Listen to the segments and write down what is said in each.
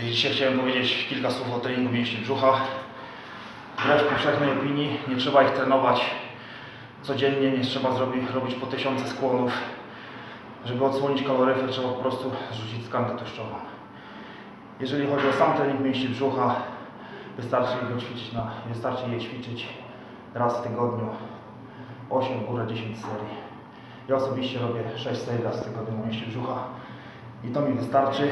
Dzisiaj chciałem powiedzieć kilka słów o treningu mięśni brzucha. Wbrew powszechnej opinii nie trzeba ich trenować codziennie, nie trzeba zrobić, robić po tysiące skłonów. Żeby odsłonić kaloryfer trzeba po prostu zrzucić tkankę tłuszczową. Jeżeli chodzi o sam trening mięśni brzucha, wystarczy go ćwiczyć na, wystarczy je ćwiczyć raz w tygodniu 8, w górę 10 serii. Ja osobiście robię 6 serii raz w tygodniu na mięśnie brzucha i to mi wystarczy.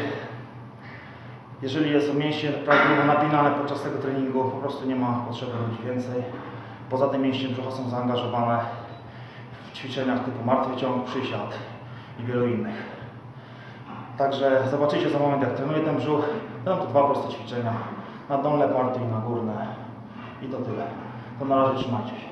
Jeżeli jest mięśnie prawidłowo napinane podczas tego treningu, po prostu nie ma potrzeby robić więcej. Poza tym mięśnie brzucha są zaangażowane w ćwiczeniach typu martwy ciąg, przysiad i wielu innych. Także zobaczycie za moment jak trenuję ten brzuch. Będą to dwa proste ćwiczenia. Na dolne partie i na górne. I to tyle. To na razie trzymajcie się.